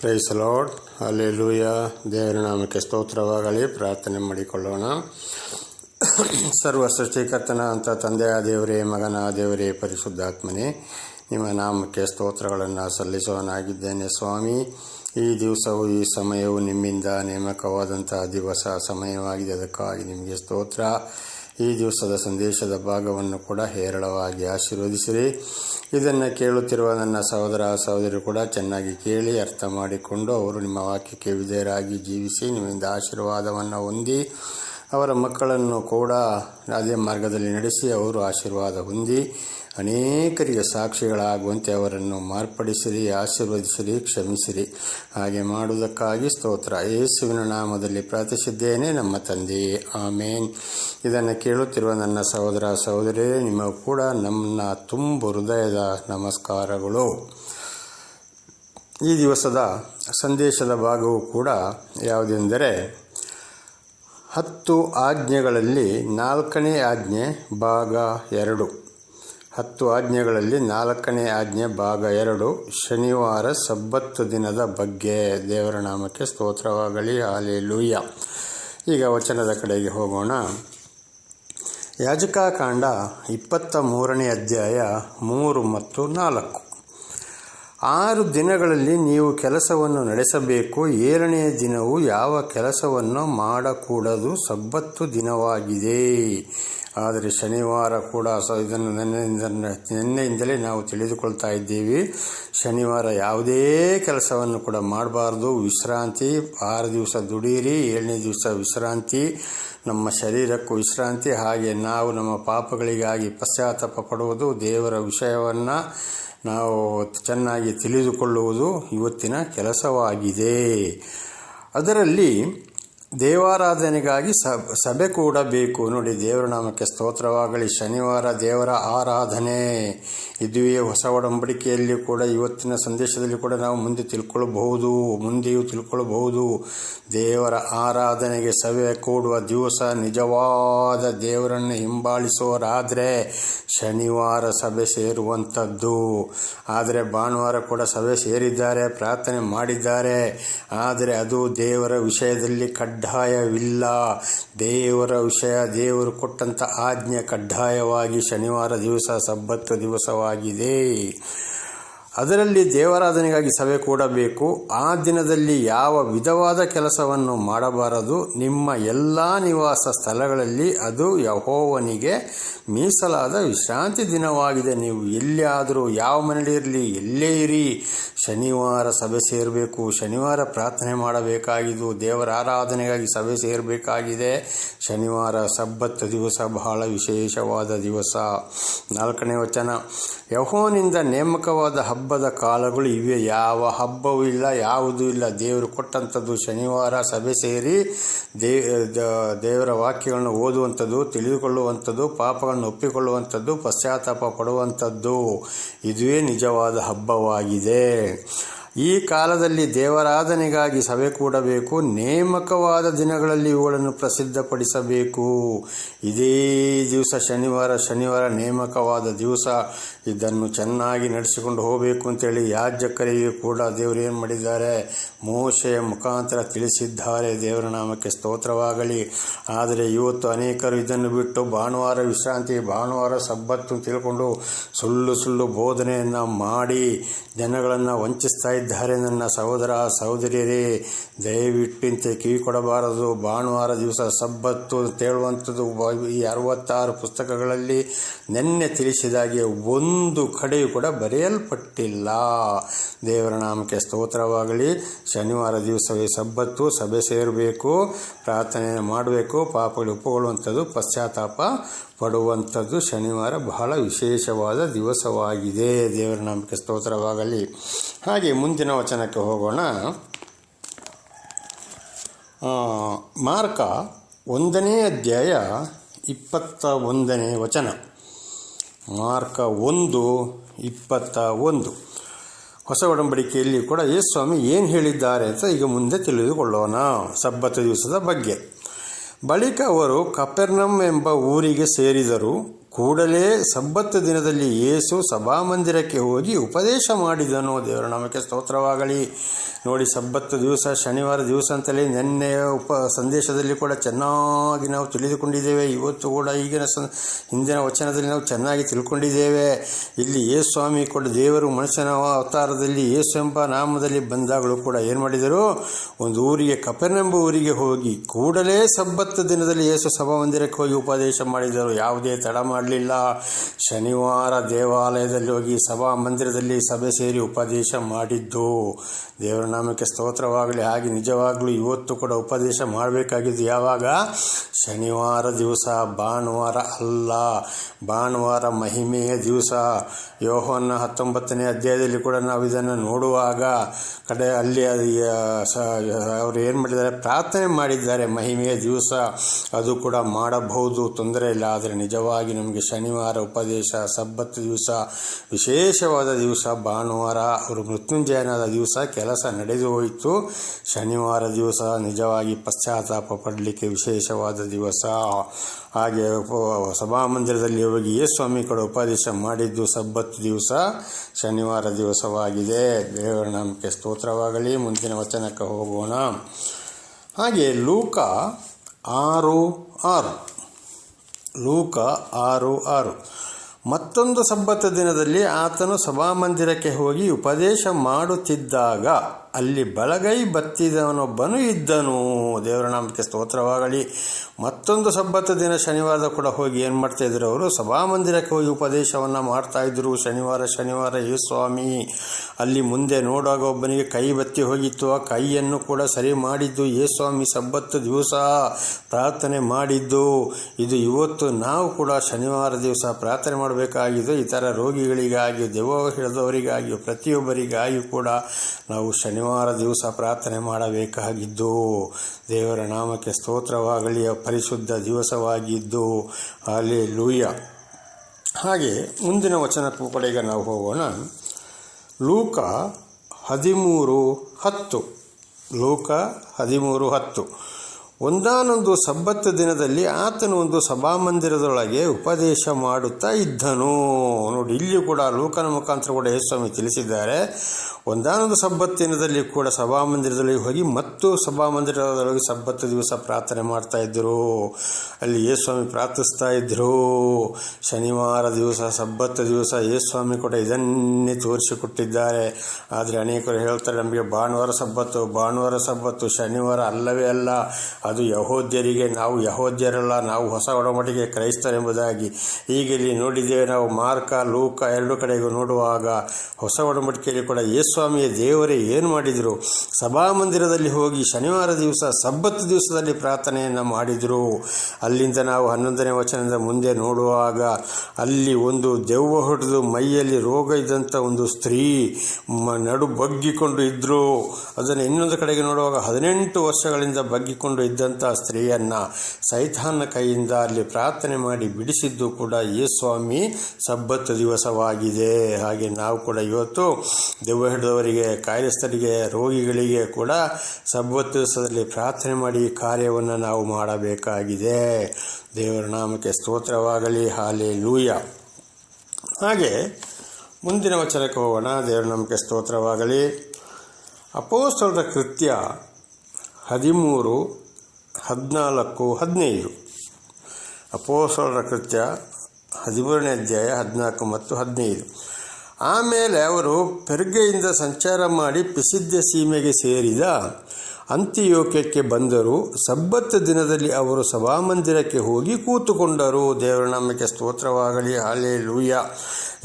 Price lord ಅಲ್ಲಿ ಲೂಯ ದೇವರ ನಾಮಕ್ಕೆ ಸ್ತೋತ್ರವಾಗಲಿ. ಪ್ರಾರ್ಥನೆ ಮಾಡಿಕೊಳ್ಳೋಣ. ಸರ್ವ ಸೃಷ್ಟಿಕರ್ತನ ಅಂತ ತಂದೆಯ ದೇವರೇ, ಮಗನ ದೇವರೇ, ಪರಿಶುದ್ಧಾತ್ಮನೇ, ನಿಮ್ಮ ನಾಮಕ್ಕೆ ಸ್ತೋತ್ರಗಳನ್ನು ಸಲ್ಲಿಸುವನಾಗಿದ್ದೇನೆ ಸ್ವಾಮಿ. ಈ ದಿವಸವು, ಈ ಸಮಯವು ನಿಮ್ಮಿಂದ ನೇಮಕವಾದಂತಹ ದಿವಸ, ಸಮಯವಾಗಿದೆ. ಅದಕ್ಕಾಗಿ ನಿಮಗೆ ಸ್ತೋತ್ರ. ಈ ದಿವಸದ ಸಂದೇಶದ ಭಾಗವನ್ನು ಕೂಡ ಹೇರಳವಾಗಿ ಆಶೀರ್ವದಿಸಿರಿ. ಇದನ್ನು ಕೇಳುತ್ತಿರುವ ನನ್ನ ಸಹೋದರ ಸಹೋದರಿ ಕೂಡ ಚೆನ್ನಾಗಿ ಕೇಳಿ ಅರ್ಥ ಮಾಡಿಕೊಂಡು ಅವರು ನಿಮ್ಮ ವಾಕ್ಯಕ್ಕೆ ವಿಧೇಯರಾಗಿ ಜೀವಿಸಿ ನಿಮ್ಮಿಂದ ಆಶೀರ್ವಾದವನ್ನು ಹೊಂದಿ ಅವರ ಮಕ್ಕಳನ್ನು ಕೂಡ ಅದೇ ಮಾರ್ಗದಲ್ಲಿ ನಡೆಸಿ ಅವರು ಆಶೀರ್ವಾದ ಹೊಂದಿ ಅನೇಕರಿಗೆ ಸಾಕ್ಷಿಗಳಾಗುವಂತೆ ಅವರನ್ನು ಮಾರ್ಪಡಿಸಿರಿ, ಆಶೀರ್ವದಿಸಿರಿ, ಕ್ಷಮಿಸಿರಿ. ಹಾಗೆ ಮಾಡುವುದಕ್ಕಾಗಿ ಸ್ತೋತ್ರ. ಯೇಸುವಿನ ನಾಮದಲ್ಲಿ ಪ್ರಾರ್ಥಿಸಿದ್ದೇನೆ ನಮ್ಮ ತಂದೆಯೇ ಆಮೇನ್. ಇದನ್ನು ಕೇಳುತ್ತಿರುವ ನನ್ನ ಸಹೋದರ ಸಹೋದರಿ ನಿಮ್ಮ ಕೂಡ ನಮ್ಮ ತುಂಬ ಹೃದಯದ ನಮಸ್ಕಾರಗಳು. ಈ ದಿವಸದ ಸಂದೇಶದ ಭಾಗವು ಕೂಡ ಯಾವುದೆಂದರೆ ಹತ್ತು ಆಜ್ಞೆಗಳಲ್ಲಿ ನಾಲ್ಕನೇ ಆಜ್ಞೆ ಭಾಗ ಎರಡು. ಹತ್ತು ಆಜ್ಞೆಗಳಲ್ಲಿ ನಾಲ್ಕನೇ ಆಜ್ಞೆ ಭಾಗ ಎರಡು, ಶನಿವಾರ ಸಬ್ಬತ್ತು ದಿನದ ಬಗ್ಗೆ ದೇವರ ನಾಮಕ್ಕೆ ಸ್ತೋತ್ರವಾಗಲಿ ಆಲಿ ಲೂಯ್ಯ ಈಗ ವಚನದ ಕಡೆಗೆ ಹೋಗೋಣ. ಯಾಜಕಾಕಾಂಡ ಇಪ್ಪತ್ತ ಮೂರನೇ ಅಧ್ಯಾಯ ಮೂರು ಮತ್ತು ನಾಲ್ಕು. ಆರು ದಿನಗಳಲ್ಲಿ ನೀವು ಕೆಲಸವನ್ನು ನಡೆಸಬೇಕು. ಏಳನೆಯ ದಿನವು ಯಾವ ಕೆಲಸವನ್ನು ಮಾಡಕೂಡದು ಸಬ್ಬತ್ತು ದಿನವಾಗಿದೆ. ಆದರೆ ಶನಿವಾರ ಕೂಡ ಸ ಇದನ್ನು ನೆನ್ನೆಯಿಂದ ನಿನ್ನೆಯಿಂದಲೇ ನಾವು ತಿಳಿದುಕೊಳ್ತಾ ಇದ್ದೀವಿ. ಶನಿವಾರ ಯಾವುದೇ ಕೆಲಸವನ್ನು ಕೂಡ ಮಾಡಬಾರ್ದು. ವಿಶ್ರಾಂತಿ, ಆರು ದಿವಸ ದುಡೀರಿ, ಏಳನೇ ದಿವಸ ವಿಶ್ರಾಂತಿ ನಮ್ಮ ಶರೀರಕ್ಕೂ ವಿಶ್ರಾಂತಿ ಹಾಗೆ ನಾವು ನಮ್ಮ ಪಾಪಗಳಿಗಾಗಿ ಪಶ್ಚಾತ್ತಾಪ ಪಡುವುದು ದೇವರ ವಿಷಯವನ್ನು ನಾವು ಚೆನ್ನಾಗಿ ತಿಳಿದುಕೊಳ್ಳುವುದು ಇವತ್ತಿನ ಕೆಲಸವಾಗಿದೆ. ಅದರಲ್ಲಿ ದೇವಾರಾಧನೆಗಾಗಿ ಸಭೆ ಕೂಡ ಬೇಕು ನೋಡಿ, ದೇವರ ನಾಮಕ್ಕೆ ಸ್ತೋತ್ರವಾಗಲಿ. ಶನಿವಾರ ದೇವರ ಆರಾಧನೆ. ಇದುವೇ ಹೊಸ ಒಡಂಬಡಿಕೆಯಲ್ಲಿ ಕೂಡ, ಇವತ್ತಿನ ಸಂದೇಶದಲ್ಲಿ ಕೂಡ ನಾವು ಮುಂದೆ ತಿಳ್ಕೊಳ್ಳಬಹುದು ಮುಂದೆಯೂ ತಿಳ್ಕೊಳ್ಳಬಹುದು ದೇವರ ಆರಾಧನೆಗೆ ಸಭೆ ಕೂಡುವ ದಿವಸ ನಿಜವಾದ ದೇವರನ್ನು ಹಿಂಬಾಲಿಸೋರಾದರೆ ಶನಿವಾರ ಸಭೆ ಸೇರುವಂಥದ್ದು. ಆದರೆ ಭಾನುವಾರ ಕೂಡ ಸಭೆ ಸೇರಿದ್ದಾರೆ, ಪ್ರಾರ್ಥನೆ ಮಾಡಿದ್ದಾರೆ. ಆದರೆ ಅದು ದೇವರ ವಿಷಯದಲ್ಲಿ ಕಡ್ಡಾಯವಿಲ್ಲ. ದೇವರ ವಿಷಯ, ದೇವರು ಕೊಟ್ಟಂಥ ಆಜ್ಞೆ ಕಡ್ಡಾಯವಾಗಿ ಶನಿವಾರ ದಿವಸ ಸಬ್ಬತ್ತು ದಿವಸವಾಗಿದೆ. ಅದರಲ್ಲಿ ದೇವರಾಧನೆಗಾಗಿ ಸಭೆ ಕೂಡಬೇಕು. ಆ ದಿನದಲ್ಲಿ ಯಾವ ವಿಧವಾದ ಕೆಲಸವನ್ನು ಮಾಡಬಾರದು, ನಿಮ್ಮ ಎಲ್ಲ ನಿವಾಸ ಸ್ಥಳಗಳಲ್ಲಿ ಅದು ಯಹೋವನಿಗೆ ಮೀಸಲಾದ ವಿಶ್ರಾಂತಿ ದಿನವಾಗಿದೆ. ನೀವು ಎಲ್ಲಿಯಾದರೂ ಯಾವ ಮನೆಯಲ್ಲಿ ಇರಲಿ ಎಲ್ಲೇ ಇರಿ ಶನಿವಾರ ಸಭೆ ಸೇರಬೇಕು, ಶನಿವಾರ ಪ್ರಾರ್ಥನೆ ಮಾಡಬೇಕಾಗಿದ್ದು, ದೇವರ ಆರಾಧನೆಗಾಗಿ ಸಭೆ ಸೇರಬೇಕಾಗಿದೆ. ಶನಿವಾರ ಸಬ್ಬತ್ತು ದಿವಸ ಬಹಳ ವಿಶೇಷವಾದ ದಿವಸ. ನಾಲ್ಕನೇ ವಚನ, ಯಹೋನಿಂದ ನೇಮಕವಾದ ಹಬ್ಬದ ಕಾಲಗಳು ಇವೆ. ಯಾವ ಹಬ್ಬವೂ ಇಲ್ಲ, ಯಾವುದೂ ಇಲ್ಲ. ದೇವರು ಕೊಟ್ಟಂಥದ್ದು ಶನಿವಾರ ಸಭೆ ಸೇರಿ ದೇ, ದೇವರ ವಾಕ್ಯಗಳನ್ನು ಓದುವಂಥದ್ದು, ತಿಳಿದುಕೊಳ್ಳುವಂಥದ್ದು, ಪಾಪಗಳನ್ನು ಒಪ್ಪಿಕೊಳ್ಳುವಂಥದ್ದು, ಪಶ್ಚಾತ್ತಾಪ ಪಡುವಂಥದ್ದು. ಇದುವೇ ನಿಜವಾದ ಹಬ್ಬವಾಗಿದೆ. ಈ ಕಾಲದಲ್ಲಿ ದೇವರಾಧನೆಗಾಗಿ ಸಭೆ ಕೂಡಬೇಕು, ನೇಮಕವಾದ ದಿನಗಳಲ್ಲಿ ಇವುಗಳನ್ನು ಪ್ರಸಿದ್ಧಪಡಿಸಬೇಕು. ಇದೇ ದಿವಸ ಶನಿವಾರ ಶನಿವಾರ ನೇಮಕವಾದ ದಿವಸ. ಇದನ್ನು ಚೆನ್ನಾಗಿ ನಡೆಸಿಕೊಂಡು ಹೋಗಬೇಕು ಅಂತೇಳಿ ಯಾಜಕರಿಗೆ ಕೂಡ ದೇವರು ಏನು ಮಾಡಿದ್ದಾರೆ? ಮೋಶೆಯ ಮುಖಾಂತರ ತಿಳಿಸಿದ್ದಾರೆ. ದೇವರ ನಾಮಕ್ಕೆ ಸ್ತೋತ್ರವಾಗಲಿ. ಆದರೆ ಇವತ್ತು ಅನೇಕರು ಇದನ್ನು ಬಿಟ್ಟು ಭಾನುವಾರ ವಿಶ್ರಾಂತಿ, ಭಾನುವಾರ ಸಬ್ಬತ್ತು ತಿಳ್ಕೊಂಡು ಸುಳ್ಳು ಸುಳ್ಳು ಬೋಧನೆಯನ್ನು ಮಾಡಿ ಜನಗಳನ್ನು ವಂಚಿಸ್ತಾ ಇದ್ದಾರೆ ನನ್ನ ಸಹೋದರ, ಸಹೋದರಿಯರೇ. ದಯವಿಟ್ಟು ಕಿವಿ ಕೊಡಬಾರದು. ಭಾನುವಾರ ದಿವಸ ಸಬ್ಬತ್ತು ತೇಳುವಂಥದ್ದು ಈ ಅರವತ್ತಾರು ಪುಸ್ತಕಗಳಲ್ಲಿ ನಿನ್ನೆ ತಿಳಿಸಿದಾಗೆ ಒಂದು ಕಡೆಯೂ ಕೂಡ ಬರೆಯಲ್ಪಟ್ಟಿಲ್ಲ. ದೇವರ ನಾಮಕ್ಕೆ ಸ್ತೋತ್ರವಾಗಲಿ. ಶನಿವಾರ ದಿವಸವೇ ಸಬ್ಬತ್ತು, ಸಭೆ ಸೇರಬೇಕು, ಪ್ರಾರ್ಥನೆ ಮಾಡಬೇಕು, ಪಾಪಗಳು ಒಪ್ಪುಕೊಳ್ಳುವಂಥದ್ದು, ಪಶ್ಚಾತ್ತಾಪ ಪಡುವಂಥದ್ದು ಶನಿವಾರ ಬಹಳ ವಿಶೇಷವಾದ ದಿವಸವಾಗಿದೆ. ದೇವರ ನಾಮಕ್ಕೆ ಸ್ತೋತ್ರವಾಗಲಿ. ಹಾಗೆ ಮುಂದಿನ ವಚನಕ್ಕೆ ಹೋಗೋಣ. ಮಾರ್ಕ ಒಂದನೇ ಅಧ್ಯಾಯ ಇಪ್ಪತ್ತ ಒಂದನೇ ವಚನ. ಮಾರ್ಕ ಒಂದು, ಇಪ್ಪತ್ತ ಒಂದು. ಹೊಸ ಒಡಂಬಡಿಕೆಯಲ್ಲಿ ಕೂಡ ಸ್ವಾಮಿ ಏನು ಹೇಳಿದ್ದಾರೆ ಅಂತ ಈಗ ಮುಂದೆ ತಿಳಿದುಕೊಳ್ಳೋಣ ಸಬ್ಬತ್ತ ದಿವಸದ ಬಗ್ಗೆ. ಬಳಿಕ ಅವರು ಕಪೆರ್ನಮ್ ಎಂಬ ಊರಿಗೆ ಸೇರಿದರು. ಕೂಡಲೇ ಸಬ್ಬತ್ತು ದಿನದಲ್ಲಿ ಯೇಸು ಸಭಾಮಂದಿರಕ್ಕೆ ಹೋಗಿ ಉಪದೇಶ ಮಾಡಿದನು. ದೇವರ ನಮಗೆ ಸ್ತೋತ್ರವಾಗಲಿ. ನೋಡಿ ಸಬ್ಬತ್ತು ದಿವಸ, ಶನಿವಾರ ದಿವಸ ಅಂತಲೇ ನಿನ್ನೆಯ ಉಪ ಸಂದೇಶದಲ್ಲಿ ಕೂಡ ಚೆನ್ನಾಗಿ ನಾವು ತಿಳಿದುಕೊಂಡಿದ್ದೇವೆ. ಇವತ್ತು ಕೂಡ ಈಗಿನ ಸಂ ಹಿಂದಿನ ವಚನದಲ್ಲಿ ನಾವು ಚೆನ್ನಾಗಿ ತಿಳ್ಕೊಂಡಿದ್ದೇವೆ. ಇಲ್ಲಿ ಯೇಸು ಸ್ವಾಮಿ ಕೂಡ ದೇವರು ಮನುಷ್ಯನ ಅವತಾರದಲ್ಲಿ ಯೇಸು ಎಂಬ ನಾಮದಲ್ಲಿ ಬಂದಾಗಲೂ ಕೂಡ ಏನು ಮಾಡಿದರು? ಒಂದು ಊರಿಗೆ ಕಪೆನೆಂಬ ಊರಿಗೆ ಹೋಗಿ ಕೂಡಲೇ ಸಬ್ಬತ್ತು ದಿನದಲ್ಲಿ ಯೇಸು ಸಭಾಮಂದಿರಕ್ಕೆ ಹೋಗಿ ಉಪದೇಶ ಮಾಡಿದರು. ಯಾವುದೇ ತಡ ಮಾಡಲಿಲ್ಲ ಶನಿವಾರ ದೇವಾಲಯದಲ್ಲಿ ಹೋಗಿ ಸಭಾ ಮಂದಿರದಲ್ಲಿ ಸಭೆ ಸೇರಿ ಉಪದೇಶ ಮಾಡಿದ್ದು. ದೇವರ ನಾಮಕ್ಕೆ ಸ್ತೋತ್ರವಾಗಲಿ, ಹಾಗೆ ನಿಜವಾಗಲೂ ಇವತ್ತು ಕೂಡ ಉಪದೇಶ ಮಾಡಬೇಕಾಗಿದ್ದು ಯಾವಾಗ? ಶನಿವಾರ ದಿವಸ, ಭಾನುವಾರ ಅಲ್ಲ. ಭಾನುವಾರ ಮಹಿಮೆಯ ದಿವಸ. ಯೋಹನ ಹತ್ತೊಂಬತ್ತನೇ ಅಧ್ಯಾಯದಲ್ಲಿ ಕೂಡ ನಾವು ಇದನ್ನು ನೋಡುವಾಗ ಕಡೆ ಅಲ್ಲಿ ಅವರು ಏನು ಮಾಡಿದ್ದಾರೆ? ಪ್ರಾರ್ಥನೆ ಮಾಡಿದ್ದಾರೆ. ಮಹಿಮೆಯ ದಿವಸ ಅದು ಕೂಡ ಮಾಡಬಹುದು, ತೊಂದರೆ ಇಲ್ಲ. ಆದರೆ ನಿಜವಾಗಿ ನಮಗೆ ಶನಿವಾರ ಉಪದೇಶ ಸಬ್ಬತ್ತು ದಿವಸ, ವಿಶೇಷವಾದ ದಿವಸ, ಭಾನುವಾರ ಅವರು ಮೃತ್ಯುಂಜಯನಾದ ದಿವಸ ಕೆಲಸ ನಡೆದು ಹೋಯಿತು. ಶನಿವಾರ ದಿವಸ ನಿಜವಾಗಿ ಪಶ್ಚಾತ್ತಾಪ ಪಡಲಿಕ್ಕೆ ವಿಶೇಷವಾದ ದಿವಸ. ಹಾಗೆ ಸಭಾಮಂದಿರದಲ್ಲಿ ಹೋಗಿ ಯೇ ಸ್ವಾಮಿ ಕೂಡ ಉಪದೇಶ ಮಾಡಿದ್ದು ಸಬ್ಬತ್ತು ದಿವಸ. ಶನಿವಾರ ದಿವಸವಾಗಿದೆ. ದೇವರ ನಮಗೆ ಸ್ತೋತ್ರವಾಗಲಿ. ಮುಂದಿನ ವಚನಕ್ಕೆ ಹೋಗೋಣ. ಹಾಗೆ ಲೂಕ ಆರು ಆರು. ಲೂಕ ಆರು ಆರು. ಮತ್ತೊಂದು ಸಬ್ಬತ್ತ ದಿನದಲ್ಲಿ ಆತನು ಸಭಾಮಂದಿರಕ್ಕೆ ಹೋಗಿ ಉಪದೇಶ ಮಾಡುತ್ತಿದ್ದಾಗ ಅಲ್ಲಿ ಬಲಗೈ ಬತ್ತಿದವನೊಬ್ಬನು ಇದ್ದನು. ದೇವರ ನಾಮಕ್ಕೆ ಸ್ತೋತ್ರವಾಗಲಿ. ಮತ್ತೊಂದು ಸಬ್ಬತ್ತ ದಿನ ಶನಿವಾರದ ಕೂಡ ಹೋಗಿ ಏನು ಮಾಡ್ತಾಯಿದ್ರು ಅವರು? ಸಭಾಮಂದಿರಕ್ಕೆ ಹೋಗಿ ಉಪದೇಶವನ್ನು ಮಾಡ್ತಾ ಇದ್ರು. ಶನಿವಾರ ಶನಿವಾರ ಯು ಸ್ವಾಮಿ. ಅಲ್ಲಿ ಮುಂದೆ ನೋಡುವಾಗ ಒಬ್ಬನಿಗೆ ಕೈ ಬತ್ತಿ ಹೋಗಿತ್ತು. ಆ ಕೈಯನ್ನು ಕೂಡ ಸರಿ ಮಾಡಿದ್ದು ಯೇಸು ಸ್ವಾಮಿ ಸಬ್ಬತ್ತು ದಿವಸ ಪ್ರಾರ್ಥನೆ ಮಾಡಿದ್ದು. ಇದು ಇವತ್ತು ನಾವು ಕೂಡ ಶನಿವಾರ ದಿವಸ ಪ್ರಾರ್ಥನೆ ಮಾಡಬೇಕಾಗಿದ್ದು. ಇತರ ರೋಗಿಗಳಿಗಾಗಿ ದೆವ್ವ ಹಿಡಿದವರಿಗಾಗಿ, ಪ್ರತಿಯೊಬ್ಬರಿಗಾಗಿ ಕೂಡ ನಾವು ಶನಿವಾರ ದಿವಸ ಪ್ರಾರ್ಥನೆ ಮಾಡಬೇಕಾಗಿದ್ದು, ದೇವರ ನಾಮಕ್ಕೆ ಸ್ತೋತ್ರವಾಗಲಿ, ಪರಿಶುದ್ಧ ದಿವಸವಾಗಿದ್ದು ಅಲ್ಲಿ ಲೂಯ್ಯ ಹಾಗೆ ಮುಂದಿನ ವಚನ ಕಡೆಗೆ ನಾವು ಹೋಗೋಣ. ಲೂಕ ಹದಿಮೂರು ಹತ್ತು. ಲೂಕ ಹದಿಮೂರು ಹತ್ತು. ಒಂದಾನೊಂದು ಸಬ್ಬತ್ತು ದಿನದಲ್ಲಿ ಆತನು ಒಂದು ಸಭಾಮಂದಿರದೊಳಗೆ ಉಪದೇಶ ಮಾಡುತ್ತಾ ಇದ್ದನು. ನೋಡಿ ಇಲ್ಲಿ ಕೂಡ ಲೋಕನ ಮುಖಾಂತರ ಕೂಡ ಯೇಸ್ವಾಮಿ ತಿಳಿಸಿದ್ದಾರೆ. ಒಂದಾನೊಂದು ಸಬ್ಬತ್ತು ದಿನದಲ್ಲಿ ಕೂಡ ಸಭಾಮಂದಿರದಲ್ಲಿ ಹೋಗಿ ಮತ್ತು ಸಭಾಮಂದಿರದೊಳಗೆ ಸಬ್ಬತ್ತು ದಿವಸ ಪ್ರಾರ್ಥನೆ ಮಾಡ್ತಾ ಇದ್ದರು. ಅಲ್ಲಿ ಯೇಸ್ವಾಮಿ ಪ್ರಾರ್ಥಿಸ್ತಾ ಇದ್ದರು. ಶನಿವಾರ ದಿವಸ ಸಬ್ಬತ್ತು ದಿವಸ ಯೇಸ್ವಾಮಿ ಕೂಡ ಇದನ್ನೇ ತೋರಿಸಿಕೊಟ್ಟಿದ್ದಾರೆ. ಆದರೆ ಅನೇಕರು ಹೇಳ್ತಾರೆ, ನಮಗೆ ಭಾನುವಾರ ಸಬ್ಬತ್ತು ಭಾನುವಾರ ಸಬ್ಬತ್ತು, ಶನಿವಾರ ಅಲ್ಲವೇ ಅಲ್ಲ. ಅದು ಯಹೋದ್ಯರಿಗೆ, ನಾವು ಯಹೋದ್ಯರಲ್ಲ, ನಾವು ಹೊಸ ಒಡಮಟಿಗೆ ಕ್ರೈಸ್ತರೆಂಬುದಾಗಿ. ಈಗ ಇಲ್ಲಿ ನೋಡಿದ್ದೇವೆ, ನಾವು ಮಾರ್ಕ, ಲೂಕ ಎರಡು ಕಡೆಗೂ ನೋಡುವಾಗ ಹೊಸ ಒಡಮಟಿಕೆಯಲ್ಲಿ ಕೂಡ ಯೇಸ್ವಾಮಿಯ ದೇವರೇ ಏನು ಮಾಡಿದರು? ಸಭಾಮಂದಿರದಲ್ಲಿ ಹೋಗಿ ಶನಿವಾರ ದಿವಸ ಸಬ್ಬತ್ತು ದಿವಸದಲ್ಲಿ ಪ್ರಾರ್ಥನೆಯನ್ನು ಮಾಡಿದರು. ಅಲ್ಲಿಂದ ನಾವು ಹನ್ನೊಂದನೇ ವಚನದಿಂದ ಮುಂದೆ ನೋಡುವಾಗ, ಅಲ್ಲಿ ಒಂದು ದೆವ್ವ ಹೊಡೆದು ಮೈಯಲ್ಲಿ ರೋಗ ಇದ್ದಂಥ ಒಂದು ಸ್ತ್ರೀ ನಡು ಬಗ್ಗಿಕೊಂಡು ಇದ್ದರು ಅದನ್ನು ಇನ್ನೊಂದು ಕಡೆಗೆ ನೋಡುವಾಗ ಹದಿನೆಂಟು ವರ್ಷಗಳಿಂದ ಬಗ್ಗಿಕೊಂಡು ಇದ್ದಂಥ ಸ್ತ್ರೀಯನ್ನು ಸೈತಾನ ಕೈಯಿಂದ ಅಲ್ಲಿ ಪ್ರಾರ್ಥನೆ ಮಾಡಿ ಬಿಡಿಸಿದ್ದು ಕೂಡ ಈ ಸ್ವಾಮಿ ಸಬ್ಬತ್ತು ದಿವಸವಾಗಿದೆ. ಹಾಗೆ ನಾವು ಕೂಡ ಇವತ್ತು ದೆವ್ವ ಹಿಡಿದವರಿಗೆ ಕಾಯಿಲೆಸ್ಥರಿಗೆ ರೋಗಿಗಳಿಗೆ ಕೂಡ ಸಬ್ಬತ್ತು ದಿವಸದಲ್ಲಿ ಪ್ರಾರ್ಥನೆ ಮಾಡಿ ಕಾರ್ಯವನ್ನು ನಾವು ಮಾಡಬೇಕಾಗಿದೆ. ದೇವರ ನಾಮಕ್ಕೆ ಸ್ತೋತ್ರವಾಗಲಿ. ಹಾಲೆ ಲೂಯ ಹಾಗೆ ಮುಂದಿನ ವಚನಕ್ಕೆ ಹೋಗೋಣ. ದೇವರ ನಾಮಕ್ಕೆ ಸ್ತೋತ್ರವಾಗಲಿ. ಅಪೋಸ್ತರದ ಕೃತ್ಯ ಹದಿಮೂರು ಹದಿನಾಲ್ಕು, ಹದಿನೈದು. ಅಪೋಸರ ಕೃತ್ಯ ಹದಿಮೂರನೇ ಅಧ್ಯಾಯ ಹದಿನಾಲ್ಕು ಮತ್ತು ಹದಿನೈದು. ಆಮೇಲೆ ಅವರು ಪೆರ್ಗೆಯಿಂದ ಸಂಚಾರ ಮಾಡಿ ಪ್ರಸಿದ್ಧ ಸೀಮೆಗೆ ಸೇರಿದ ಅಂತ್ಯಯೋಗ್ಯಕ್ಕೆ ಬಂದರು. ಸಬ್ಬತ್ ದಿನದಲ್ಲಿ ಅವರು ಸಭಾಮಂದಿರಕ್ಕೆ ಹೋಗಿ ಕೂತುಕೊಂಡರು. ದೇವರ ನಾಮಕ್ಕೆ ಸ್ತೋತ್ರವಾಗಲಿ. ಹಾಲೆ ಲೂಯ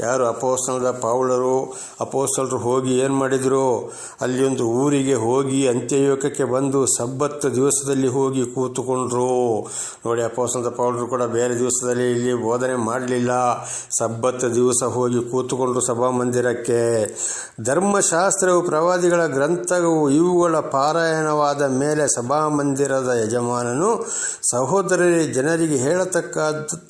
ಯಾರು ಅಪೋಸ್ತನದ ಪೌಳರು ಅಪೋಸ್ತಲರು ಹೋಗಿ ಏನು ಮಾಡಿದರು? ಅಲ್ಲಿ ಒಂದು ಊರಿಗೆ ಹೋಗಿ ಅಂತ್ಯಯೋಗಕ್ಕೆ ಬಂದು ಸಬ್ಬತ್ತು ದಿವಸದಲ್ಲಿ ಹೋಗಿ ಕೂತುಕೊಂಡ್ರು. ನೋಡಿ ಅಪೋಸ್ತನದ ಪೌಳರು ಕೂಡ ಬೇರೆ ದಿವಸದಲ್ಲಿ ಇಲ್ಲಿ ಬೋಧನೆ ಮಾಡಲಿಲ್ಲ. ಸಬ್ಬತ್ತು ದಿವಸ ಹೋಗಿ ಕೂತುಕೊಂಡ್ರು ಸಭಾ ಮಂದಿರಕ್ಕೆ. ಧರ್ಮಶಾಸ್ತ್ರವು ಪ್ರವಾದಿಗಳ ಗ್ರಂಥವು ಇವುಗಳ ಪಾರಾಯಣವಾದ ಮೇಲೆ ಸಭಾಮಂದಿರದ ಯಜಮಾನನು ಸಹೋದರರಿಗೆ ಜನರಿಗೆ ಹೇಳತಕ್ಕ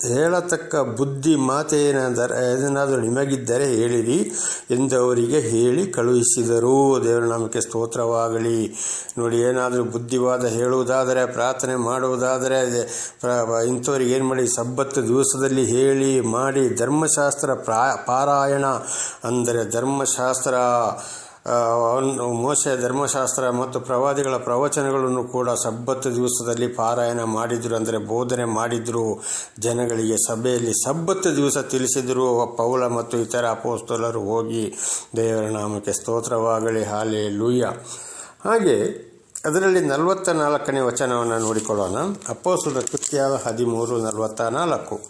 ಹೇಳತಕ್ಕ ಬುದ್ಧಿ ಮಾತೇನಾದರೆ, ಏನಾದರೂ ನಿಮಗಿದ್ದರೆ ಹೇಳಿರಿ ಎಂದು ಅವರಿಗೆ ಹೇಳಿ ಕಳುಹಿಸಿದರು. ದೇವರ ನಮಗೆ ಸ್ತೋತ್ರವಾಗಲಿ. ನೋಡಿ, ಏನಾದರೂ ಬುದ್ಧಿವಾದ ಹೇಳುವುದಾದರೆ, ಪ್ರಾರ್ಥನೆ ಮಾಡುವುದಾದರೆ ಇಂಥವ್ರಿಗೆ ಏನು ಮಾಡಿ ಸಬ್ಬತ್ತು ದಿವಸದಲ್ಲಿ ಹೇಳಿ, ಮಾಡಿ, ಧರ್ಮಶಾಸ್ತ್ರ ಪ್ರಾ, ಪಾರಾಯಣ, ಅಂದರೆ ಧರ್ಮಶಾಸ್ತ್ರ ಮೋಸೆ ಧರ್ಮಶಾಸ್ತ್ರ ಮತ್ತು ಪ್ರವಾದಿಗಳ ಪ್ರವಚನಗಳನ್ನು ಕೂಡ ಸಬ್ಬತ್ತು ದಿವಸದಲ್ಲಿ ಪಾರಾಯಣ ಮಾಡಿದರು ಅಂದರೆ ಬೋಧನೆ ಮಾಡಿದರು. ಜನಗಳಿಗೆ ಸಭೆಯಲ್ಲಿ ಸಬ್ಬತ್ತು ದಿವಸ ತಿಳಿಸಿದರು. ಪೌಲ ಮತ್ತು ಇತರ ಅಪೋಸ್ತಲರು ಹೋಗಿ ದೇವರ ನಾಮಕ್ಕೆ ಸ್ತೋತ್ರವಾಗಲಿ. ಹಾಲೆ ಲೂಯ್ಯ ಹಾಗೆ ಅದರಲ್ಲಿ ನಲವತ್ತ ನಾಲ್ಕನೇ ವಚನವನ್ನು ನೋಡಿಕೊಳ್ಳೋಣ. ಅಪ್ಪೋಸುರ ಕೃತ್ಯ ಹದಿಮೂರು ನಲವತ್ತ ನಾಲ್ಕು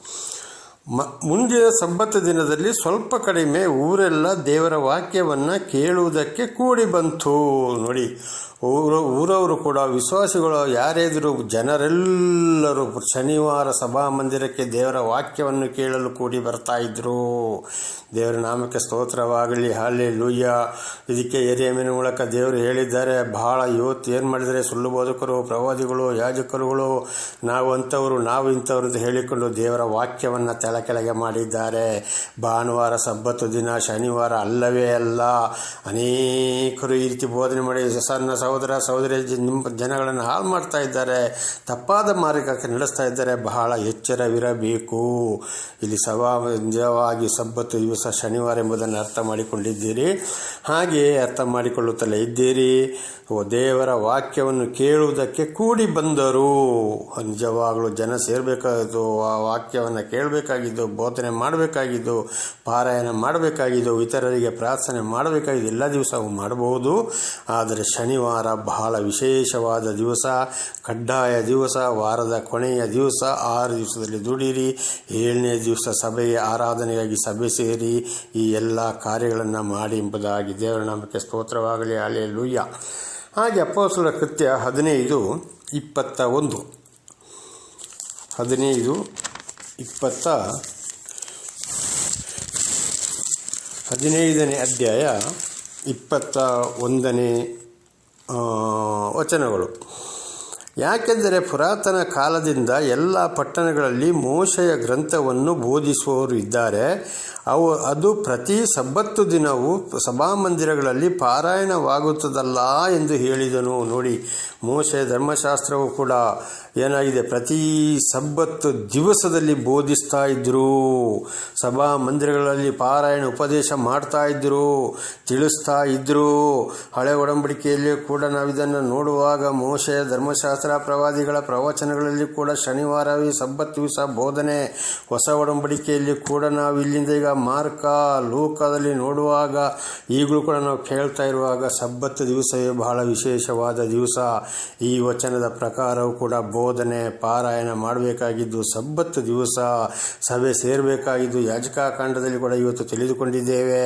ಮ ಮುಂದಿನ ಸಬ್ಬತ್ತ ದಿನದಲ್ಲಿ ಸ್ವಲ್ಪ ಕಡಿಮೆ ಊರೆಲ್ಲ ದೇವರ ವಾಕ್ಯವನ್ನು ಕೇಳುವುದಕ್ಕೆ ಕೂಡಿ ಬಂತು. ನೋಡಿ ಊರು, ಊರವರು ಕೂಡ ವಿಶ್ವಾಸಿಗಳು, ಯಾರೆದುರು ಜನರೆಲ್ಲರೂ ಶನಿವಾರ ಸಭಾ ಮಂದಿರಕ್ಕೆ ದೇವರ ವಾಕ್ಯವನ್ನು ಕೇಳಲು ಕೂಡಿ ಬರ್ತಾ ಇದ್ರು. ದೇವರ ನಾಮಕ್ಕೆ ಸ್ತೋತ್ರವಾಗಲಿ ಹಾಲಿ ಲೂಯ್ಯ ಇದಕ್ಕೆ ಎರಿಯಮಿನ ಮೂಲಕ ದೇವರು ಹೇಳಿದ್ದಾರೆ ಬಹಳ ಇವತ್ತು ಏನು ಮಾಡಿದರೆ ಸುಳ್ಳು ಬೋಧಕರು, ಪ್ರವಾದಿಗಳು, ಯಾಜಕರುಗಳು, ನಾವು ಅಂಥವರು ನಾವು ಇಂಥವ್ರು ಅಂತ ಹೇಳಿಕೊಂಡು ದೇವರ ವಾಕ್ಯವನ್ನು ತಲೆ ಕೆಳಗೆ ಮಾಡಿದ್ದಾರೆ. ಭಾನುವಾರ ಸಬ್ಬತ್ತು ದಿನ, ಶನಿವಾರ ಅಲ್ಲವೇ ಅಲ್ಲ. ಅನೇಕರು ಈ ರೀತಿ ಬೋಧನೆ ಮಾಡಿ, ಸಣ್ಣ ಸಹೋದರ, ಸಹೋದರಿ ನಿಮ್ಮ ಜನಗಳನ್ನು ಹಾಳು ಮಾಡ್ತಾ ಇದ್ದಾರೆ. ತಪ್ಪಾದ ಮಾರ್ಗಕ್ಕೆ ನಡೆಸ್ತಾ ಇದ್ದಾರೆ. ಬಹಳ ಎಚ್ಚರವಿರಬೇಕು. ಇಲ್ಲಿ ಸವಾ, ನಿಜವಾಗಿ ಸಬ್ಬತ್ತು ದಿವಸ ಶನಿವಾರ ಎಂಬುದನ್ನು ಅರ್ಥ ಮಾಡಿಕೊಂಡಿದ್ದೀರಿ. ಹಾಗೆಯೇ ಅರ್ಥ ಮಾಡಿಕೊಳ್ಳುತ್ತಲೇ ಇದ್ದೀರಿ. ದೇವರ ವಾಕ್ಯವನ್ನು ಕೇಳುವುದಕ್ಕೆ ಕೂಡಿ ಬಂದರು. ನಿಜವಾಗಲೂ ಜನ ಸೇರಬೇಕಾಗಿದ್ದು, ಆ ವಾಕ್ಯವನ್ನು ಕೇಳಬೇಕಾಗಿದ್ದು, ಬೋಧನೆ ಮಾಡಬೇಕಾಗಿದ್ದು, ಪಾರಾಯಣ ಮಾಡಬೇಕಾಗಿದ್ದು, ಇತರರಿಗೆ ಪ್ರಾರ್ಥನೆ ಮಾಡಬೇಕಾಗಿದ್ದು, ಎಲ್ಲ ದಿವಸವೂ ಮಾಡಬಹುದು. ಆದರೆ ಶನಿವಾರ ಬಹಳ ವಿಶೇಷವಾದ ದಿವಸ. ಕಡ್ಡಾಯ ದಿವಸ, ವಾರದ ಕೊನೆಯ ದಿವಸ, ಆರು ದಿವಸದಲ್ಲಿ ದುಡಿರಿ ಏಳನೇ ದಿವಸ ಸಭೆಯ ಆರಾಧನೆಗಾಗಿ ಸಭೆ ಸೇರಿ ಈ ಎಲ್ಲ ಕಾರ್ಯಗಳನ್ನು ಮಾಡಿ ಎಂಬುದಾಗಿ ದೇವರ ನಾಮಕ್ಕೆ ಸ್ತೋತ್ರವಾಗಲಿ. ಅಲೆ ಲೂಯ್ಯ ಹಾಗೆ ಅಪ್ಪಸುರ ಕೃತ್ಯ ಹದಿನೈದು ಇಪ್ಪತ್ತ ಒಂದು. ಹದಿನೈದು ಇಪ್ಪತ್ತ ಹದಿನೈದನೇ ಅಧ್ಯಾಯ ಇಪ್ಪತ್ತ ಒಂದನೇ ವಚನಗಳು. ಯಾಕೆಂದರೆ ಪುರಾತನ ಕಾಲದಿಂದ ಎಲ್ಲ ಪಟ್ಟಣಗಳಲ್ಲಿ ಮೋಶೆಯ ಗ್ರಂಥವನ್ನು ಬೋಧಿಸುವವರು ಇದ್ದಾರೆ. ಅವು, ಅದು ಪ್ರತಿ ಸಬ್ಬತ್ತು ದಿನವೂ ಸಭಾಮಂದಿರಗಳಲ್ಲಿ ಪಾರಾಯಣವಾಗುತ್ತದಲ್ಲ ಎಂದು ಹೇಳಿದನು. ನೋಡಿ ಮೋಶೆಯ ಧರ್ಮಶಾಸ್ತ್ರವು ಕೂಡ ಏನಾಗಿದೆ? ಪ್ರತಿ ಸಬ್ಬತ್ತು ದಿವಸದಲ್ಲಿ ಬೋಧಿಸ್ತಾ ಇದ್ದರು ಸಭಾ ಮಂದಿರಗಳಲ್ಲಿ ಪಾರಾಯಣ ಉಪದೇಶ ಮಾಡ್ತಾ ಇದ್ದರು ತಿಳಿಸ್ತಾ ಇದ್ದರು ಹಳೆ ಒಡಂಬಡಿಕೆಯಲ್ಲಿ ಕೂಡ ನಾವಿದನ್ನು ನೋಡುವಾಗ ಮೋಶೆಯ ಧರ್ಮಶಾಸ್ತ್ರ ಪ್ರವಾದಿಗಳ ಪ್ರವಚನಗಳಲ್ಲಿ ಕೂಡ ಶನಿವಾರವೇ ಸಬ್ಬತ್ತು ದಿವಸ ಬೋಧನೆ. ಹೊಸ ಒಡಂಬಡಿಕೆಯಲ್ಲಿ ಕೂಡ ನಾವು ಇಲ್ಲಿಂದ ಈಗ ಮಾರ್ಕ ಲೋಕದಲ್ಲಿ ನೋಡುವಾಗ ಈಗಲೂ ಕೂಡ ನಾವು ಕೇಳ್ತಾ ಇರುವಾಗ ಸಬ್ಬತ್ತು ದಿವಸವೇ ಬಹಳ ವಿಶೇಷವಾದ ದಿವಸ. ಈ ವಚನದ ಪ್ರಕಾರವು ಕೂಡ ಬೋಧನೆ, ಪಾರಾಯಣ ಮಾಡಬೇಕಾಗಿದ್ದು ಸಬ್ಬತ್ತು ದಿವಸ, ಸಭೆ ಸೇರಬೇಕಾಗಿದ್ದು ಯಾಜಕಾಕಾಂಡದಲ್ಲಿ ಕೂಡ ಇವತ್ತು ತಿಳಿದುಕೊಂಡಿದ್ದೇವೆ.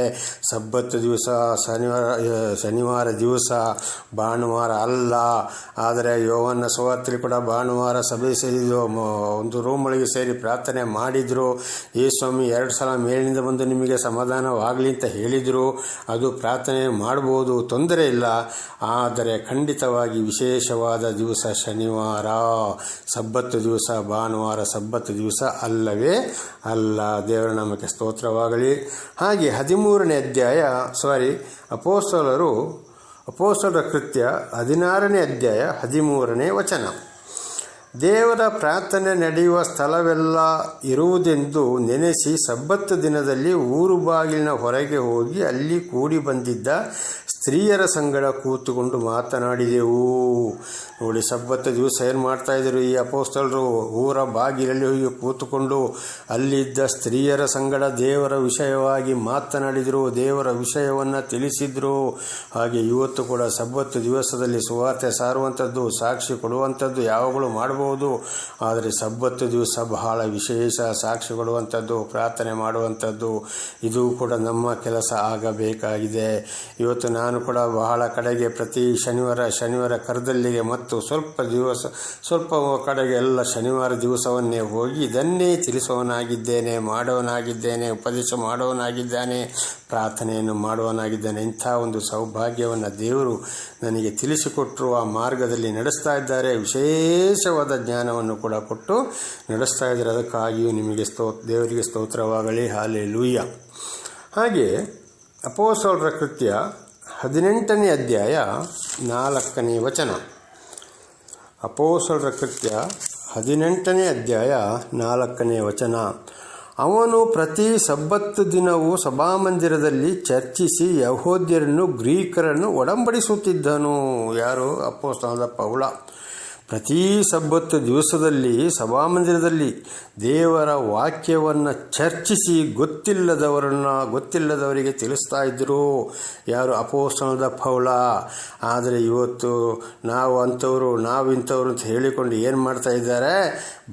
ಸಬ್ಬತ್ತು ದಿವಸ, ಶನಿವಾರ ಶನಿವಾರ ದಿವಸ, ಭಾನುವಾರ ಅಲ್ಲ. ಆದರೆ ಯೋವನ್ನ ಸುವಾರ್ತೆಯಲ್ಲಿ ಕೂಡ ಭಾನುವಾರ ಸಭೆ ಸೇರಿದ್ದು ಒಂದು ರೂಮ್ ಒಳಗೆ ಸೇರಿ ಪ್ರಾರ್ಥನೆ ಮಾಡಿದರು. ಈ ಸ್ವಾಮಿ, ಎರಡು ಸಲ ಮೇಲಿನಿಂದ ಬಂದು ನಿಮಗೆ ಸಮಾಧಾನವಾಗಲಿ ಅಂತ ಹೇಳಿದರು. ಅದು ಪ್ರಾರ್ಥನೆ ಮಾಡ್ಬೋದು, ತೊಂದರೆ ಇಲ್ಲ. ಆದರೆ ಖಂಡಿತವಾಗಿ ವಿಶೇಷವಾದ ದಿವಸ ಶನಿವಾರ. ಸಬ್ಬತ್ತು ದಿವಸ, ಭಾನುವಾರ ಸಬ್ಬತ್ತು ದಿವಸ ಅಲ್ಲವೇ ಅಲ್ಲ. ದೇವರ ನಾಮಕ್ಕೆ ಸ್ತೋತ್ರವಾಗಲಿ. ಹಾಗೆ ಹದಿಮೂರನೇ ಅಧ್ಯಾಯ ಸಾರಿ ಅಪೋಸ್ತಲರು, ಅಪೋಸ್ತಲರ ಕೃತ್ಯ ಹದಿನಾರನೇ ಅಧ್ಯಾಯ, ಹದಿಮೂರನೇ ವಚನ. ದೇವರ ಪ್ರಾರ್ಥನೆ ನಡೆಯುವ ಸ್ಥಳವೆಲ್ಲ ಇರುವುದೆಂದು ನೆನೆಸಿ ಸಬ್ಬತ್ತು ದಿನದಲ್ಲಿ ಊರು ಬಾಗಿಲಿನ ಹೊರಗೆ ಹೋಗಿ ಅಲ್ಲಿ ಕೂಡಿ ಬಂದಿದ್ದ ಸ್ತ್ರೀಯರ ಸಂಗಡ ಕೂತುಕೊಂಡು ಮಾತನಾಡಿದೆವು. ನೋಡಿ ಸಬ್ಬತ್ತ ದಿವಸ ಏನು ಮಾಡ್ತಾಯಿದ್ರು ಈ ಅಪೋಸ್ತಲರು? ಊರ ಬಾಗಿಲಲ್ಲಿ ಹೋಗಿ ಕೂತುಕೊಂಡು ಅಲ್ಲಿದ್ದ ಸ್ತ್ರೀಯರ ಸಂಗಡ ದೇವರ ವಿಷಯವಾಗಿ ಮಾತನಾಡಿದರು. ದೇವರ ವಿಷಯವನ್ನು ತಿಳಿಸಿದರು. ಹಾಗೆ ಇವತ್ತು ಕೂಡ ಸಬ್ಬತ್ತು ದಿವಸದಲ್ಲಿ ಸುವಾರ್ತೆ ಸಾರುವಂಥದ್ದು, ಸಾಕ್ಷಿ ಕೊಡುವಂಥದ್ದು ಯಾವಾಗಲೂ ಮಾಡಬಹುದು ಆದರೆ ಸಬ್ಬತ್ತು ದಿವಸ ಬಹಳ ವಿಶೇಷ ಸಾಕ್ಷಿ ಕೊಡುವಂಥದ್ದು, ಪ್ರಾರ್ಥನೆ ಮಾಡುವಂಥದ್ದು. ಇದು ಕೂಡ ನಮ್ಮ ಕೆಲಸ ಆಗಬೇಕಾಗಿದೆ. ಇವತ್ತು ನಾನು ಕೂಡ ಬಹಳ ಕಡೆಗೆ ಪ್ರತಿ ಶನಿವಾರ ಶನಿವಾರ ಕರದಲ್ಲಿಗೆ ಮತ್ತು ಸ್ವಲ್ಪ ದಿವಸ, ಸ್ವಲ್ಪ ಕಡೆಗೆ ಎಲ್ಲ ಶನಿವಾರ ದಿವಸವನ್ನೇ ಹೋಗಿ ಇದನ್ನೇ ತಿಳಿಸುವವನಾಗಿದ್ದೇನೆ ಮಾಡೋನಾಗಿದ್ದೇನೆ ಉಪದೇಶ ಮಾಡುವವನಾಗಿದ್ದಾನೆ, ಪ್ರಾರ್ಥನೆಯನ್ನು ಮಾಡುವವನಾಗಿದ್ದಾನೆ. ಇಂಥ ಒಂದು ಸೌಭಾಗ್ಯವನ್ನು ದೇವರು ನನಗೆ ತಿಳಿಸಿಕೊಟ್ಟರು ಆ ಮಾರ್ಗದಲ್ಲಿ ನಡೆಸ್ತಾ ಇದ್ದಾರೆ. ವಿಶೇಷವಾದ ಜ್ಞಾನವನ್ನು ಕೂಡ ಕೊಟ್ಟು ನಡೆಸ್ತಾ ಇದ್ದಾರೆ. ಅದಕ್ಕಾಗಿಯೂ ನಿಮಗೆ ಸ್ತೋ, ದೇವರಿಗೆ ಸ್ತೋತ್ರವಾಗಲಿ. ಹಾಲೆ ಲೂಯ್ಯ ಹಾಗೆ ಅಪೋಸೋಳರ ಕೃತ್ಯ ಹದಿನೆಂಟನೇ ಅಧ್ಯಾಯ ನಾಲ್ಕನೇ ವಚನ. ಅಪೋಸಳರ ಕೃತ್ಯ ಹದಿನೆಂಟನೇ ಅಧ್ಯಾಯ ನಾಲ್ಕನೇ ವಚನ. ಅವನು ಪ್ರತಿ ಸಬ್ಬತ್ತು ದಿನವೂ ಸಭಾಮಂದಿರದಲ್ಲಿ ಚರ್ಚಿಸಿ ಯಹೋದ್ಯರನ್ನು, ಗ್ರೀಕರನ್ನು ಒಡಂಬಡಿಸುತ್ತಿದ್ದನು. ಯಾರು? ಅಪ್ಪೋಸ್ತನದ ಪೌಳ ಪ್ರತಿ ಸಬ್ಬತ್ತು ದಿವಸದಲ್ಲಿ, ಸಭಾಮಂದಿರದಲ್ಲಿ ದೇವರ ವಾಕ್ಯವನ್ನು ಚರ್ಚಿಸಿ ಗೊತ್ತಿಲ್ಲದವರನ್ನು ಗೊತ್ತಿಲ್ಲದವರಿಗೆ ತಿಳಿಸ್ತಾ ಇದ್ದರು ಯಾರು ಅಪೋಸ್ತನದ ಪೌಳ ಆದರೆ ಇವತ್ತು ನಾವು ಅಂಥವ್ರು, ನಾವು ಇಂಥವ್ರು ಅಂತ ಹೇಳಿಕೊಂಡು ಏನು ಮಾಡ್ತಾ ಇದ್ದಾರೆ?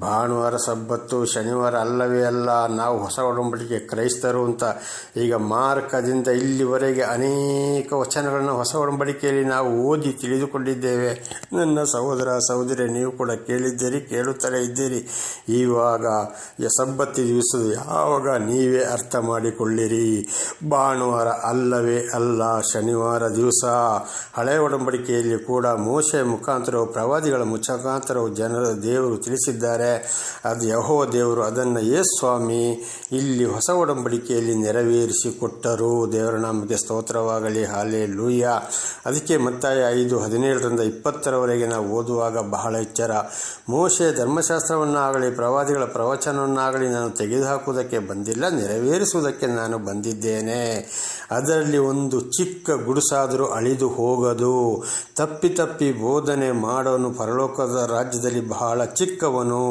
ಭಾನುವಾರ ಸಬ್ಬತ್ತು, ಶನಿವಾರ ಅಲ್ಲವೇ ಅಲ್ಲ, ನಾವು ಹೊಸ ಒಡಂಬಡಿಕೆ ಕ್ರೈಸ್ತರು ಅಂತ ಈಗ ಮಾರ್ಕದಿಂದ ಇಲ್ಲಿವರೆಗೆ ಅನೇಕ ವಚನಗಳನ್ನು ಹೊಸ ಒಡಂಬಡಿಕೆಯಲ್ಲಿ ನಾವು ಓದಿ ತಿಳಿದುಕೊಂಡಿದ್ದೇವೆ. ನನ್ನ ಸಹೋದರ, ಸಹೋದರಿ ನೀವು ಕೂಡ ಕೇಳಿದ್ದೀರಿ, ಕೇಳುತ್ತಲೇ ಇದ್ದೀರಿ. ಇವಾಗ ಯ ಸಬ್ಬತ್ತಿ ದಿವಸದ ಯಾವಾಗ ನೀವೇ ಅರ್ಥ ಮಾಡಿಕೊಳ್ಳಿರಿ. ಭಾನುವಾರ ಅಲ್ಲವೇ ಅಲ್ಲ, ಶನಿವಾರ ದಿವಸ. ಹಳೆಯ ಒಡಂಬಡಿಕೆಯಲ್ಲಿ ಕೂಡ ಮೋಶೆ ಮುಖಾಂತರವು ಪ್ರವಾದಿಗಳ ಮುಖಾಂತರವು ಜನರ ದೇವರು ತಿಳಿಸಿದ್ದಾರೆ. ಅದು ಯಹೋ ದೇವರು ಅದನ್ನು, ಏ ಸ್ವಾಮಿ, ಇಲ್ಲಿ ಹೊಸ ಒಡಂಬಡಿಕೆಯಲ್ಲಿ ನೆರವೇರಿಸಿಕೊಟ್ಟರು. ದೇವರ ನಾಮಕ್ಕೆ ಸ್ತೋತ್ರವಾಗಲಿ ಹಾಲೆ ಲೂಯ್ಯ ಅದಕ್ಕೆ ಮತ್ತಾಯ ಐದು ಹದಿನೇಳರಿಂದ ಇಪ್ಪತ್ತರವರೆಗೆ ನಾವು ಓದುವಾಗ ಬಹಳ ಎಚ್ಚರ. ಮೋಶೆ ಧರ್ಮಶಾಸ್ತ್ರವನ್ನಾಗಲಿ ಪ್ರವಾದಿಗಳ ಪ್ರವಚನವನ್ನಾಗಲಿ ನಾನು ತೆಗೆದುಹಾಕುವುದಕ್ಕೆ ಬಂದಿಲ್ಲ, ನೆರವೇರಿಸುವುದಕ್ಕೆ ನಾನು ಬಂದಿದ್ದೇನೆ. ಅದರಲ್ಲಿ ಒಂದು ಚಿಕ್ಕ ಗುಡಿಸಾದರೂ ಅಳಿದು ಹೋಗದು. ತಪ್ಪಿ ತಪ್ಪಿ ಬೋಧನೆ ಮಾಡೋನು ಪರಲೋಕದ ರಾಜ್ಯದಲ್ಲಿ ಬಹಳ ಚಿಕ್ಕವನು.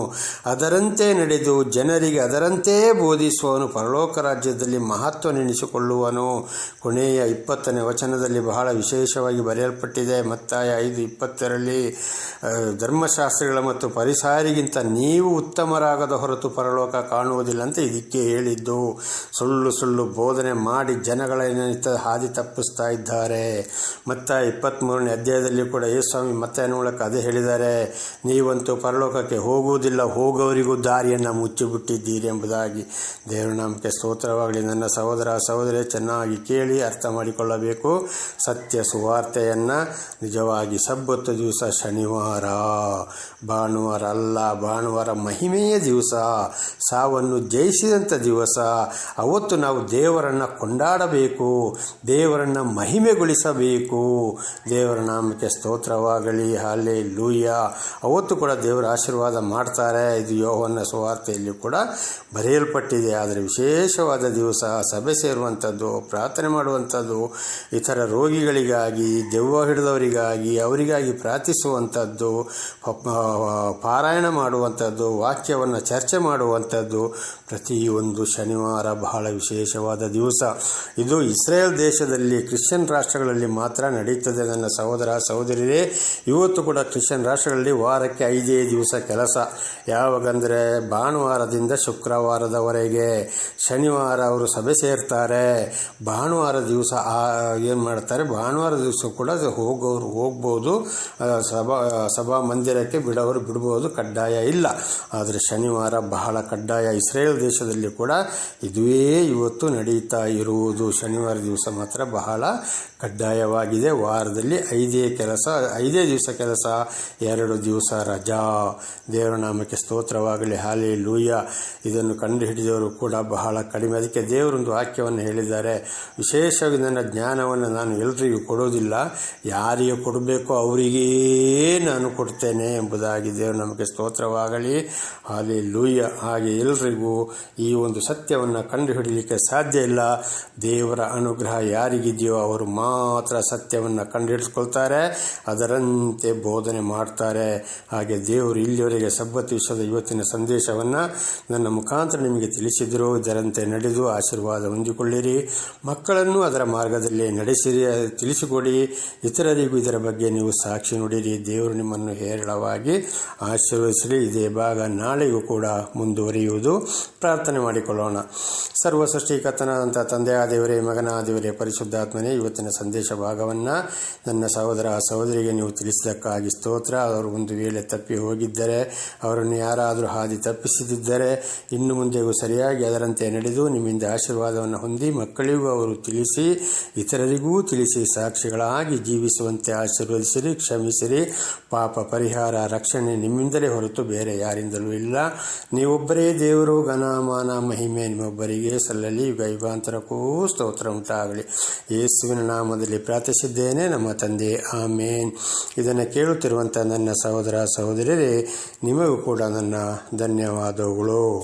ಅದರಂತೆ ನಡೆದು ಜನರಿಗೆ ಅದರಂತೆ ಬೋಧಿಸುವನು ಪರಲೋಕ ರಾಜ್ಯದಲ್ಲಿ ಮಹತ್ವ ನೆನೆಸಿಕೊಳ್ಳುವನು. ಕೊನೆಯ ಇಪ್ಪತ್ತನೇ ವಚನದಲ್ಲಿ ಬಹಳ ವಿಶೇಷವಾಗಿ ಬರೆಯಲ್ಪಟ್ಟಿದೆ. ಮತ್ತಾಯ ಐದು ಇಪ್ಪತ್ತರಲ್ಲಿ ಧರ್ಮಶಾಸ್ತ್ರಿಗಳ ಮತ್ತು ಪರಿಸಾರಿಗಿಂತ ನೀವು ಉತ್ತಮರಾಗದ ಹೊರತು ಪರಲೋಕ ಕಾಣುವುದಿಲ್ಲ ಅಂತ ಇದಕ್ಕೆ ಹೇಳಿದ್ದು, ಸುಳ್ಳು ಸುಳ್ಳು ಬೋಧನೆ ಮಾಡಿ ಜನಗಳ ಹಾದಿ ತಪ್ಪಿಸ್ತಾ ಇದ್ದಾರೆ. ಮತ್ತು ಇಪ್ಪತ್ತ್ಮೂರನೇ ಅಧ್ಯಾಯದಲ್ಲಿ ಕೂಡ ಯೇಸ್ವಾಮಿ ಮತ್ತೆ ನೋಡಕ್ಕೆ ಅದೇ ಹೇಳಿದ್ದಾರೆ, ನೀವಂತೂ ಪರಲೋಕಕ್ಕೆ ಹೋಗುವುದಿಲ್ಲ, ಹೋಗೋವರಿಗೂ ದಾರಿಯನ್ನು ಮುಚ್ಚಿಬಿಟ್ಟಿದ್ದೀರಿ ಎಂಬುದಾಗಿ. ದೇವರ ನಮಗೆ ಸ್ತೋತ್ರವಾಗಲಿ. ನನ್ನ ಸಹೋದರ ಸಹೋದರಿ ಚೆನ್ನಾಗಿ ಕೇಳಿ ಅರ್ಥ ಮಾಡಿಕೊಳ್ಳಬೇಕು. ಸತ್ಯ ಸುವಾರ್ತೆಯನ್ನು ನಿಜವಾಗಿ ಸಬ್ಬತ್ತು ದಿವಸ ಶನಿವಾರ. ಭಾನುವಾರ ಅಲ್ಲ ಭಾನುವಾರ ಮಹಿಮೆಯ ದಿವಸ. ಸಾವನ್ನು ಜಯಿಸಿದಂಥ ದಿವಸ. ಅವತ್ತು ನಾವು ದೇವರನ್ನು ಕೊಂಡಾಡಬೇಕು, ದೇವರನ್ನು ಮಹಿಮೆಗೊಳಿಸಬೇಕು. ದೇವರ ನಾಮಕ್ಕೆ ಸ್ತೋತ್ರವಾಗಲಿ ಹಾಲೆ ಲೂಯ್ಯ ಅವತ್ತು ಕೂಡ ದೇವರ ಆಶೀರ್ವಾದ ಮಾಡ್ತಾರೆ. ಇದು ಯೋಹನ ಸುವಾರ್ತೆಯಲ್ಲಿ ಕೂಡ ಬರೆಯಲ್ಪಟ್ಟಿದೆ. ಆದರೆ ವಿಶೇಷವಾದ ದಿವಸ, ಸಭೆ ಸೇರುವಂಥದ್ದು, ಪ್ರಾರ್ಥನೆ ಮಾಡುವಂಥದ್ದು, ಇತರ ರೋಗಿಗಳಿಗಾಗಿ, ದೆವ್ವ ಹಿಡಿದವರಿಗಾಗಿ, ಅವರಿಗಾಗಿ ಪ್ರಾರ್ಥಿಸುವಂಥದ್ದು ಪಾರಾಯಣ ಮಾಡುವಂಥದ್ದು, ವಾಕ್ಯವನ್ನು ಚರ್ಚೆ ಮಾಡುವಂಥದ್ದು ಪ್ರತಿಯೊಂದು ಶನಿವಾರ ಬಹಳ ವಿಶೇಷವಾದ ದಿವಸ. ಇದು ಇಸ್ರೇಲ್ ದೇಶದಲ್ಲಿ ಕ್ರಿಶ್ಚಿಯನ್ ರಾಷ್ಟ್ರಗಳಲ್ಲಿ ಮಾತ್ರ ನಡೀತದೆ. ನನ್ನ ಸಹೋದರ ಸಹೋದರಿಯೇ ಇವತ್ತು ಕೂಡ ಕ್ರಿಶ್ಚಿಯನ್ ರಾಷ್ಟ್ರಗಳಲ್ಲಿ ವಾರಕ್ಕೆ ಐದೇ ದಿವಸ ಕೆಲಸ. ಯಾವಾಗಂದರೆ ಭಾನುವಾರದಿಂದ ಶುಕ್ರವಾರದವರೆಗೆ ಶನಿವಾರ ಅವರು ಸಭೆ ಸೇರ್ತಾರೆ. ಭಾನುವಾರ ದಿವಸ ಏನು ಮಾಡ್ತಾರೆ? ಭಾನುವಾರ ದಿವಸ ಕೂಡ ಹೋಗೋರು, ಹೋಗ್ಬೋದು. ಸಭಾ ಸಭಾ ಮಂದಿರಕ್ಕೆ ಬಿಡವರು ಬಿಡಬಹುದು ಕಡ್ಡಾಯ ಇಲ್ಲ. ಆದರೆ ಶನಿವಾರ ಬಹಳ ಕಡ್ಡಾಯ. ಇಸ್ರೇಲ್ ದೇಶದಲ್ಲಿ ಕೂಡ ಇದುವೇ ಇವತ್ತು ನಡೀತಾ ಇರುವುದು. ಶನಿವಾರ ದಿವಸ ಮಾತ್ರ ಬಹಳ ಕಡ್ಡಾಯವಾಗಿದೆ. ವಾರದಲ್ಲಿ ಐದೇ ಕೆಲಸ, ಐದೇ ದಿವಸ ಕೆಲಸ, ಎರಡು ದಿವಸ ರಜಾ. ದೇವರ ನಾಮಕ್ಕೆ ಸ್ತೋತ್ರವಾಗಲಿ. ಹಾಲಿ ಲೂಯ್ಯ ಇದನ್ನು ಕಂಡುಹಿಡಿದವರು ಕೂಡ ಬಹಳ ಕಡಿಮೆ. ಅದಕ್ಕೆ ದೇವರೊಂದು ವಾಕ್ಯವನ್ನು ಹೇಳಿದ್ದಾರೆ. ವಿಶೇಷವಾಗಿ ನನ್ನ ಜ್ಞಾನವನ್ನು ನಾನು ಎಲ್ರಿಗೂ ಕೊಡೋದಿಲ್ಲ. ಯಾರಿಗೆ ಕೊಡಬೇಕೋ ಅವರಿಗೇ ನಾನು ಕೊಡ್ತೇನೆ ಎಂಬುದಾಗಿ ದೇವರು ನಮಗೆ ಸ್ತೋತ್ರವಾಗಲಿ. ಹಾಲಿ ಲೂಯ್ಯ ಹಾಗೆ ಎಲ್ರಿಗೂ ಈ ಒಂದು ಸತ್ಯವನ್ನು ಕಂಡುಹಿಡಲಿಕ್ಕೆ ಸಾಧ್ಯ ಇಲ್ಲ. ದೇವರ ಅನುಗ್ರಹ ಯಾರಿಗಿದೆಯೋ ಅವರು ಮಾತ್ರ ಸತ್ಯವನ್ನು ಕಂಡುಹಿಡಿದುಕೊಳ್ತಾರೆ. ಅದರಂತೆ ಬೋಧನೆ ಮಾಡ್ತಾರೆ. ಹಾಗೆ ದೇವರು ಇಲ್ಲಿವರೆಗೆ ಸಬ್ಬತ್ ವಿಶ್ವದ ಇವತ್ತಿನ ಸಂದೇಶವನ್ನು ನನ್ನ ಮುಖಾಂತರ ನಿಮಗೆ ತಿಳಿಸಿದರು. ಇದರಂತೆ ನಡೆದು ಆಶೀರ್ವಾದ ಹೊಂದಿಕೊಳ್ಳಿರಿ. ಮಕ್ಕಳನ್ನು ಅದರ ಮಾರ್ಗದಲ್ಲಿ ನಡೆಸಿರಿ ತಿಳಿಸಿಕೊಡಿ. ಇತರರಿಗೂ ಇದರ ಬಗ್ಗೆ ನೀವು ಸಾಕ್ಷಿ ನುಡಿರಿ. ದೇವರು ನಿಮ್ಮನ್ನು ಹೇರಳವಾಗಿ ಆಶೀರ್ವದಿಸಲಿ. ಇದೇ ಭಾಗ ನಾಳೆಗೂ ಕೂಡ ಮುಂದುವರಿಯುವುದು. ಪ್ರಾರ್ಥನೆ ಮಾಡಿಕೊಳ್ಳೋಣ. ಸರ್ವ ಸೃಷ್ಟಿಕರ್ತನಾದಂಥ ತಂದೆಯ, ದೇವರೇ ಮಗನ ದೇವರೇ, ಪರಿಶುದ್ಧಾತ್ಮನೇ, ಇವತ್ತಿನ ಸಂದೇಶ ಭಾಗವನ್ನು. ನನ್ನ ಸಹೋದರ ಸಹೋದರಿಗೆ ನೀವು ತಿಳಿಸಿದಕ್ಕಾಗಿ ಸ್ತೋತ್ರ. ಅವರು ಒಂದು ವೇಳೆ ತಪ್ಪಿ ಹೋಗಿದ್ದರೆ, ಅವರನ್ನು ಯಾರಾದರೂ ಹಾದಿ ತಪ್ಪಿಸದಿದ್ದರೆ, ಇನ್ನು ಮುಂದೆಗೂ ಸರಿಯಾಗಿ ಅದರಂತೆ ನಡೆದು ನಿಮ್ಮಿಂದ ಆಶೀರ್ವಾದವನ್ನು ಹೊಂದಿ ಮಕ್ಕಳಿಗೂ ಅವರು ತಿಳಿಸಿ, ಇತರರಿಗೂ ತಿಳಿಸಿ ಸಾಕ್ಷಿಗಳಾಗಿ ಜೀವಿಸುವಂತೆ ಆಶೀರ್ವದಿಸಿರಿ, ಕ್ಷಮಿಸಿರಿ. ಪಾಪ ಪರಿಹಾರ, ರಕ್ಷಣೆ ನಿಮ್ಮಿಂದಲೇ ಹೊರತು ಬೇರೆ ಯಾರಿಂದಲೂ ಇಲ್ಲ. ನೀವೊಬ್ಬರೇ ದೇವರು ಘನಮಾನ ಮಹಿಮೆ ನಿಮ್ಮೊಬ್ಬರಿಗೆ ಸಲ್ಲಲಿ. ಸ್ತೋತ್ರ ಉಂಟಾಗಲಿ. ಯೇಸುವಿನ ನಾಮದಲ್ಲಿ ಪ್ರಾರ್ಥಿಸಿದ್ದೇನೆ. ನಮ್ಮ ತಂದೆ ಆಮೇನ್. ಇದನ್ನು ಕೇಳುತ್ತಿರುವಂಥ ನನ್ನ ಸಹೋದರ ಸಹೋದರಿಯರೇ ನಿಮಗೂ ಕೂಡ ನನ್ನ ಧನ್ಯವಾದಗಳು.